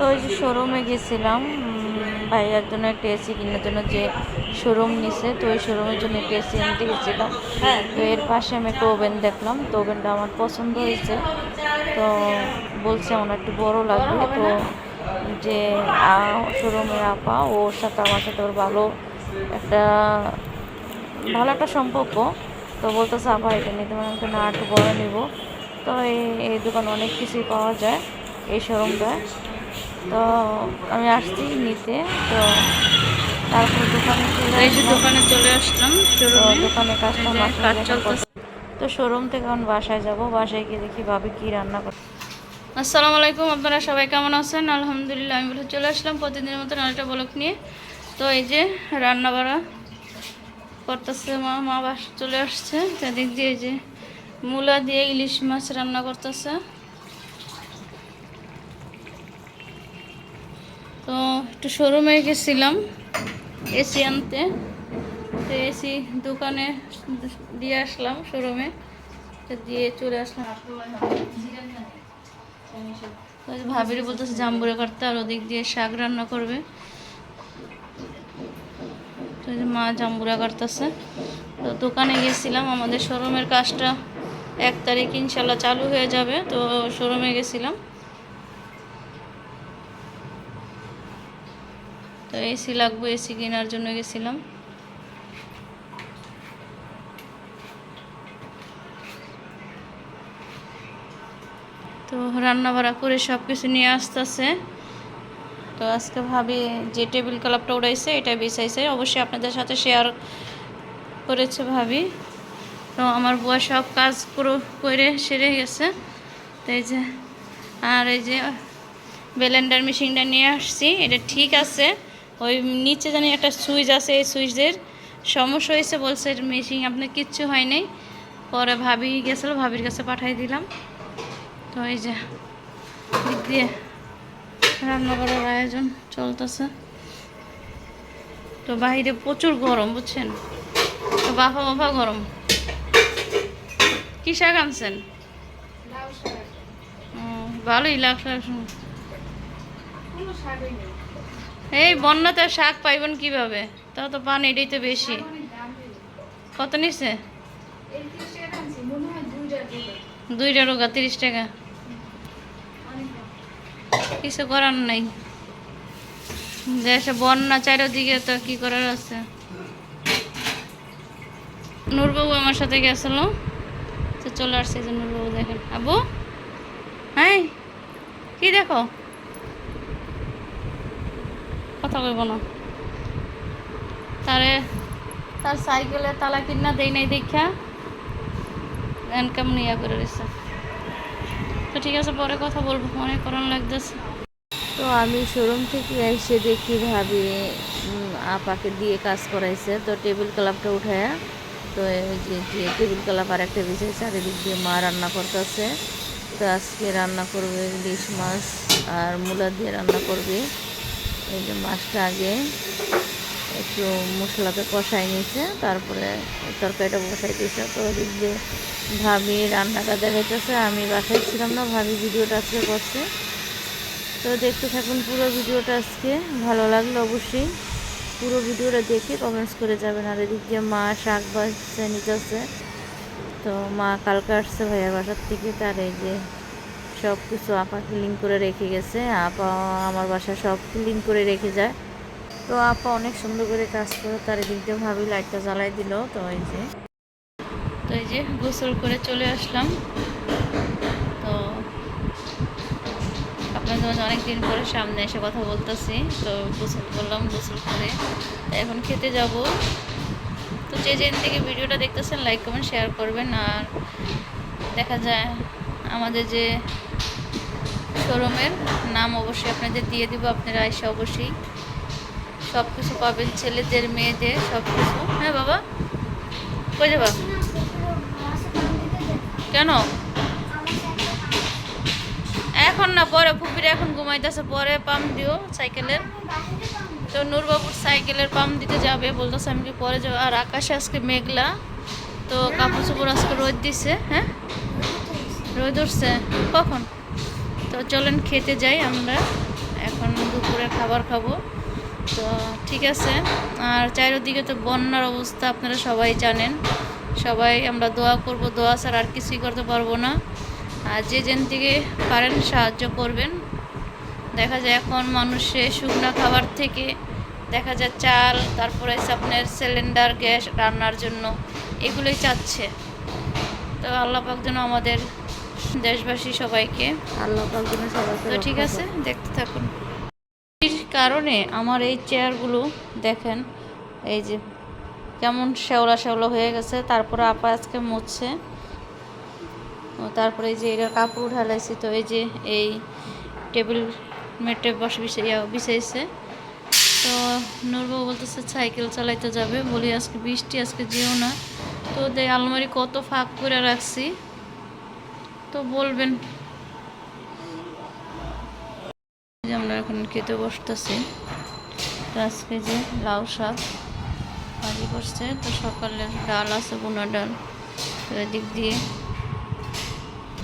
তো ওই যে শোরুমে গেছিলাম ভাইয়ার জন্য একটা এসি কেনার জন্য যে শোরুম নিছে তো ওই শোরুমের জন্য একটা এসি আনতে গেছিলাম। তো এর পাশে আমি একটা ওভেন দেখলাম তো ওভেনটা আমার পছন্দ হয়েছে। তো বলছে আমার একটু বড় লাগবে তো যে শোরুমের আপা ওর সাথে আমার সাথে ওর ভালো একটা ভালো একটা সম্পর্ক। তো বলতেছে আপা এটা নিতে মানে না একটু বড় নেব। তো এই এই দোকানে অনেক কিছুই পাওয়া যায় এই শোরুমটায় তো আমি আসছি নিতে তো তারপর দোকানে চলে। দোকানে চলে আসলাম তো দোকানে চলতেছে। তো শোরুম থেকে এখন বাসায় যাব বাসায় গিয়ে দেখি ভাবি কি রান্না করে আসসালামু আলাইকুম আপনারা সবাই কেমন আছেন? আলহামদুলিল্লাহ আমি বলে চলে আসলাম প্রতিদিনের মতো আরেকটা ব্লক নিয়ে। তো এই যে রান্না বাড়া করতেছে মা মা বাস চলে আসছে। সেদিক দিয়ে এই যে মূলা দিয়ে ইলিশ মাছ রান্না করতেছে। তো একটু শোরুমে গেছিলাম এসি আনতে। তো এসি দোকানে দিয়ে আসলাম শোরুমে দিয়ে চলে আসলাম। যে বলতেছে জাম্বুরে কাটতে, আর ওদিক দিয়ে শাক রান্না করবে। মা জাম্বুরা কাটতেছে। তো দোকানে গেছিলাম, আমাদের শোরুমের কাজটা এক তারিখ ইনশাল্লাহ চালু হয়ে যাবে। তো শোরুমে গেছিলাম। তো এসি লাগবে এসি কেনার জন্য গেছিলাম। তো রান্না বাড়া করে সব কিছু নিয়ে আসতেছে। তো আজকে ভাবি যে টেবিল ক্লাবটা উড়াইছে, এটা বিছাইছে অবশ্যই আপনাদের সাথে শেয়ার করেছে ভাবি। তো আমার বুয়া সব কাজ পুরো করে সেরে গেছে। তো এই যে, আর এই যে ব্লেন্ডার মেশিনটা নিয়ে আসছি। এটা ঠিক আছে। ওই নিচে জানি একটা সুইচ আছে এই সুইচের সমস্যা হয়েছে বলছে মেশিন আপনার কিচ্ছু হয় নাই। পরে ভাবি গেছিল ভাবির কাছে পাঠাই দিলাম। তো এই যে দিক দিয়ে রান্না করার আয়োজন চলতেছে। তো বাইরে প্রচুর গরম বুঝছেন? তো বাফা বাফা গরম। কি শাক আনছেন? ভালোই লাগছে এই বন্যাতে শাক পাইবেন কীভাবে? তাও তো পান, এটাই তো বেশি। কত নিছে? দুইটা রোগা, তিরিশ টাকা। কিছু করার নাই। দেশে বন্যা চারিদিকে তো কি করার আছে? নূরবাবু আমার সাথে গেছিল। চলে আসছে যে নূরবাবু দেখেন। আবু? হ্যাঁ কি দেখো? কথা কইব না। তারে তার সাইকেলে তালা কিনা দেই নাই দেখা। ইনকাম নিয়ে করে রয়েছে তো ঠিক আছে, পরে কথা বলব অনেক করণ লাগতেছে। তো আমি শোরুম থেকে এসে দেখি ভাবি আপাকে দিয়ে কাজ করাইছে। তো টেবিল ক্লাবটা উঠায়া, তো যে টেবিল ক্লাব আর একটা বিছাই চারিদিক দিয়ে মা রান্না করতেছে। তো আজকে রান্না করবে ইলিশ মাছ আর মূলা দিয়ে রান্না করবে। এই যে মাছটা আগে একটু মশলাতে কষাই নিয়েছে, তারপরে তরকারিটা বসাই দিয়েছে। তো ওদিক দিয়ে ভাবি রান্নাটা দেখাইতেছে, আমি বাসায় ছিলাম না, ভাবি ভিডিওটা আজকে করছে। তো দেখতে থাকুন পুরো ভিডিওটা আজকে, ভালো লাগল অবশ্যই পুরো ভিডিওটা দেখে কমেন্টস করে যাবেন। আর এদিক দিয়ে মা শাক বাজছে নিতেছে তো মা কালকে আসছে ভাইয়ার বাসার থেকে, তার এই যে সব কিছু আপা ক্লিন করে রেখে গেছে, আপা আমার বাসা সব ক্লিন করে রেখে যায়। তো আপা অনেক সুন্দর করে কাজ করে, তার এদিক দিয়ে ভাবি লাইটটা জ্বালাই দিল, তো এই যে। তো এই যে গোসল করে চলে আসলাম। তো আপনাদের মাঝে অনেকদিন পরে সামনে এসে কথা বলতেছি, তো গোসল করলাম, গোসল করে এখন খেতে যাব। তো যে যেদিন থেকে ভিডিওটা দেখতেছেন লাইক কমেন্ট শেয়ার করবেন, আর দেখা যায় আমাদের যে শোরুমের নাম অবশ্যই আপনাদের দিয়ে দিব, আপনারা এসে অবশ্যই সব কিছু পাবেন, ছেলেদের, মেয়েদের সব কিছু হ্যাঁ বাবা? কই যাবা? কেন? এখন না, পরে ফুপির এখন ঘুমাইতেছে, পরে পাম্প দিও সাইকেলের। তো নূরবাবুর সাইকেলের পাম্প দিতে যাবে, বলতেছে আমি কি পরে যাব। আর আকাশে আজকে মেঘলা, তো কাপড় চোপড় আজকে রোদ দিছে হ্যাঁ? রোদ উঠছে। কখন? তো চলেন খেতে যাই আমরা। এখন দুপুরে খাবার খাব। তো ঠিক আছে। আর চারিদিকে তো বন্যার অবস্থা, আপনারা সবাই জানেন। সবাই আমরা দোয়া করব, দোয়া ছাড়া আর কিছুই করতে পারব না। আর যে যেন থেকে পারেন সাহায্য করবেন। দেখা যায় এখন মানুষে শুকনো খাবার থেকে, দেখা যায় চাল, তারপরে আপনার সিলিন্ডার, গ্যাস রান্নার জন্য এগুলোই চাচ্ছে। তো আল্লাহ পাক যেন আমাদের দেশবাসী সবাইকে। আল্লাহ সবাইকে তো ঠিক আছে দেখতে থাকুন। কারণে আমার এই চেয়ারগুলো দেখেন এই যে কেমন শ্যাওলা শ্যাওলা হয়ে গেছে তারপরে আপা আজকে মুছছে। তারপরে এই যে এটা কাপড় ঢালাইছি তো এই যে এই টেবিল মেটে বসে বিছে বিছাইছে। তো নূরবাবু বলতেছে সাইকেল চালাইতে যাবে। বলি আজকে বৃষ্টি আজকে যেও না। তো দে আলমারি কত ফাঁক করে রাখছি। তো বলবেন। আমরা এখন খেতে বসতেছি। তো আজকে যে লাউ শাক ভাজি করছে, তো সকালের ডাল আছে বোনা ডাল। তো এদিক দিয়ে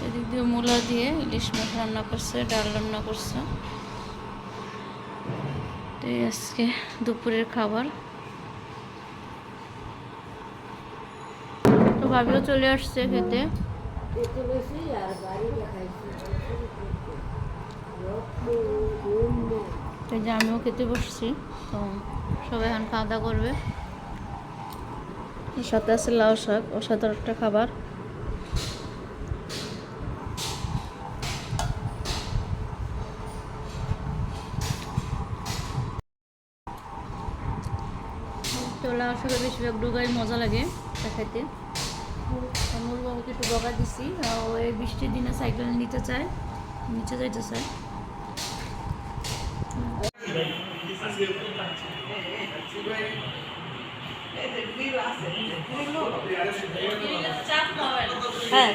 এদিক দিয়ে মূলা দিয়ে ইলিশ মাছ রান্না করছে, ডাল রান্না করছে। তো আজকে দুপুরের খাবার। তো ভাবিও চলে আসছে খেতে। তো এই যে আমিও খেতে বসছি, তো সবাই এখন খাওয়া দাওয়া করবে। এর সাথে আছে লাউ শাক সাথে একটা খাবার। তো লাউ শাকের বেশিরভাগ ডুগাই মজা লাগে তা খাইতে আমার বাবুকে একটু বকা দিছি। ও এই বৃষ্টির দিনে সাইকেল নিতে চায় নিচে যাইতে চায় হ্যাঁ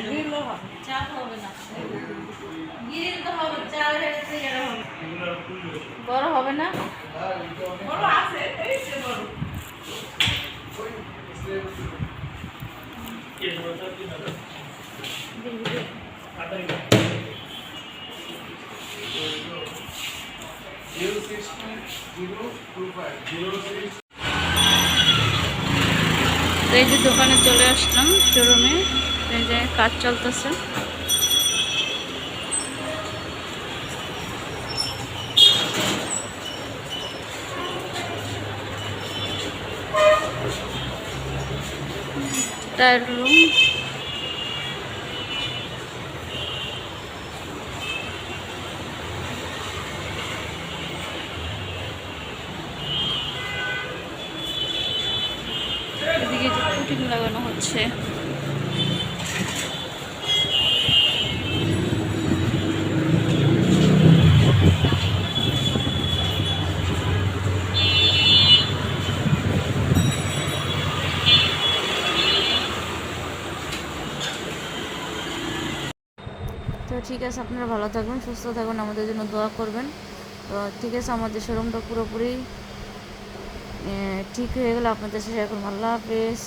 চাপ হবে না? গ্রিল তো হবে। চার হয়েছে এরা হবে বড় হবে না তো এই যে দোকানে চলে আসলাম শোরুমে এই যে কাজ চলতেছে। টায়ার রুম পুটিং লাগানো হচ্ছে। ঠিক আছে, আপনারা ভালো থাকবেন, সুস্থ থাকবেন, আমাদের জন্য দোয়া করবেন। তো ঠিক আছে, আমাদের শোরুমটা পুরোপুরি ঠিক হয়ে গেলে। আপনাদের সাথে এখন আল্লাহ হাফেজ।